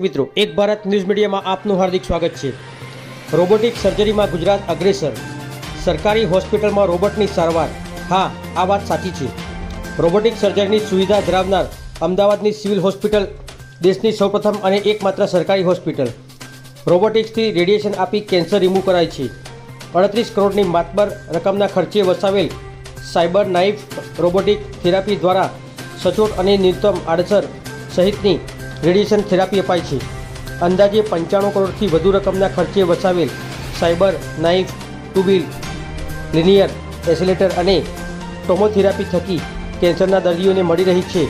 મિત્રો, એક ભારત ન્યૂઝ મીડિયામાં આપનું હાર્દિક સ્વાગત છે. રોબોટિક સર્જરીમાં ગુજરાત અગ્રેસર. સરકારી હોસ્પિટલમાં રોબોટની સારવાર. હા, આ વાત સાચી છે. રોબોટિક સર્જરીની સુવિધા ધરાવનાર અમદાવાદની સિવિલ હોસ્પિટલ, દેશની સૌપ્રથમ અને એકમાત્ર સરકારી હોસ્પિટલ. રોબોટિક્સથી રેડિયેશન આપી કેન્સર રિમૂવ કરાય છે. અડત્રીસ કરોડની માતબર રકમના ખર્ચે વસાવેલ સાયબર નાઇફ રોબોટિક થેરાપી દ્વારા સચોટ અને ન્યૂનતમ આડસર સહિતની રેડિયેશન થેરાપી અપાય છે. અંદાજે પંચાણું કરોડથી વધુ રકમના ખર્ચે વસાવેલ સાયબર નાઇફ, ટુબિલ, લિનિયર એસિલેટર અને ટોમોથેરાપી થકી કેન્સરના દર્દીઓને મળી રહી છે.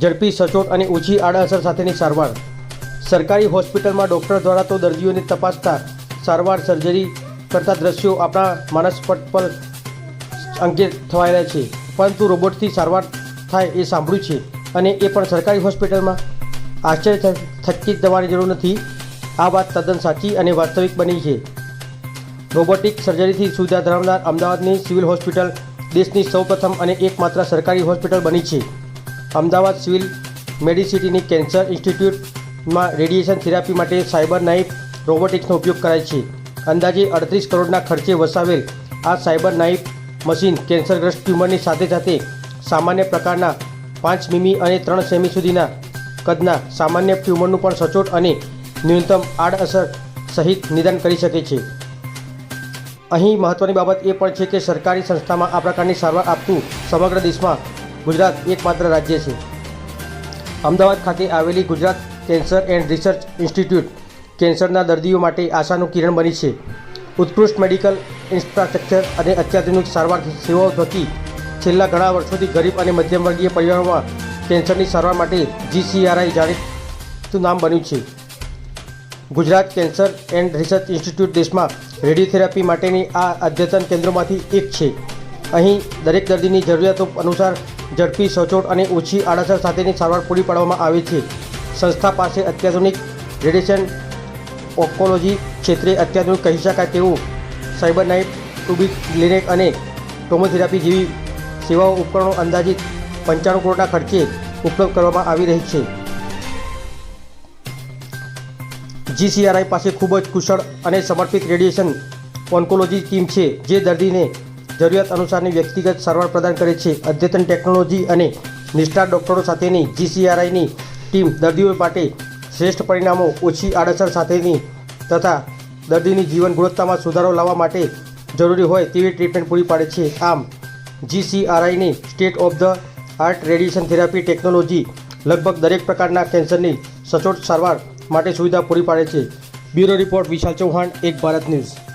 ઝડપી, સચોટ અને ઓછી આડઅસર સાથેની સારવાર. સરકારી હોસ્પિટલમાં ડૉક્ટર દ્વારા તો દર્દીઓને તપાસતા સારવાર સર્જરી કરતા દ્રશ્યો આપણા માનસપટ પર અંગે થવાયેલા છે. પરંતુ રોબોટથી સારવાર થાય એ સાંભળ્યું છે અને એ પણ સરકારી હોસ્પિટલમાં આશ્ચર્ય થકી દવાની જરૂર નથી. આ વાત તદ્દન સાચી અને વાસ્તવિક બની છે. રોબોટિક સર્જરીથી સુવિધા ધરાવનાર અમદાવાદની સિવિલ હોસ્પિટલ દેશની સૌપ્રથમ અને એકમાત્ર સરકારી હોસ્પિટલ બની છે. અમદાવાદ સિવિલ મેડિસિટીની કેન્સર ઇન્સ્ટિટ્યૂટમાં રેડિયેશન થેરાપી માટે સાયબર નાઇફ રોબોટિક્સનો ઉપયોગ કરાય છે. અંદાજે અડત્રીસ કરોડના ખર્ચે વસાવેલ આ સાયબર નાઇફ મશીન કેન્સરગ્રસ્ત ટ્યુમરની સાથે સાથે સામાન્ય પ્રકારના પાંચ મીમી અને ત્રણ સેમી સુધીના કદના સામાન્ય ટ્યુમરનું પણ સચોટ અને ન્યૂનતમ આડઅસર સહિત નિદાન કરી શકે છે. અહીં મહત્ત્વની બાબત એ પણ છે કે સરકારી સંસ્થામાં આ પ્રકારની સારવાર આપતું સમગ્ર દેશમાં ગુજરાત એકમાત્ર રાજ્ય છે. અમદાવાદ ખાતે આવેલી Gujarat cancer and research institute કેન્સરના દર્દીઓ માટે આશાનું કિરણ બની છે. ઉત્કૃષ્ટ મેડિકલ ઇન્ફ્રાસ્ટ્રક્ચર અને અત્યાધુનિક સારવાર સેવાઓ થકી છેલ્લા ઘણા વર્ષોથી ગરીબ અને મધ્યમવર્ગીય પરિવારોમાં કેન્સરની સારવાર માટે જીસીઆરઆઈ જાણીતું નામ બન્યું છે. Gujarat cancer and research institute દેશમાં રેડિયોથેરાપી માટેની આ અદ્યતન કેન્દ્રોમાંથી એક છે. અહીં દરેક દર્દીની જરૂરિયાતો અનુસાર ઝડપી, સચોટ અને ઓછી આડઅસર સાથેની સારવાર પૂરી પાડવામાં આવે છે. સંસ્થા પાસે અત્યાધુનિક રેડિયેશન ઓન્કોલોજી ક્ષેત્રે અત્યાધુનિક કહી શકાય તેવું સાયબર નાઇટ ટુબિક ક્લિનિક અને ટોમોથેરાપી જેવી સેવાઓ ઉપકરણો અંદાજિત પંચાણું કરોડના ખર્ચે ઉપલબ્ધ કરવામાં આવી રહી છે. જીસીઆરઆઈ પાસે ખૂબ જ કુશળ અને સમર્પિત રેડિયેશન ઓન્કોલોજી ટીમ છે, જે દર્દીને જરૂરિયાત અનુસારની વ્યક્તિગત સારવાર પ્રદાન કરે છે. અદ્યતન ટેકનોલોજી અને નિષ્ઠા ડૉક્ટરો સાથેની જીસીઆરઆઈની ટીમ દર્દીઓ માટે શ્રેષ્ઠ પરિણામો, ઓછી આડઅસર સાથેની તથા દર્દીની જીવન ગુણવત્તામાં સુધારો લાવવા માટે જરૂરી હોય તેવી ટ્રીટમેન્ટ પૂરી પાડે છે. આમ, જીસીઆરઆઈની state of the art radiation therapy technology લગભગ દરેક પ્રકારના કેન્સરની સચોટ સારવાર માટે સુવિધા પૂરી પાડે છે. બ્યુરો રિપોર્ટ વિશાલ ચૌહાણ, એક ભારત ન્યૂઝ.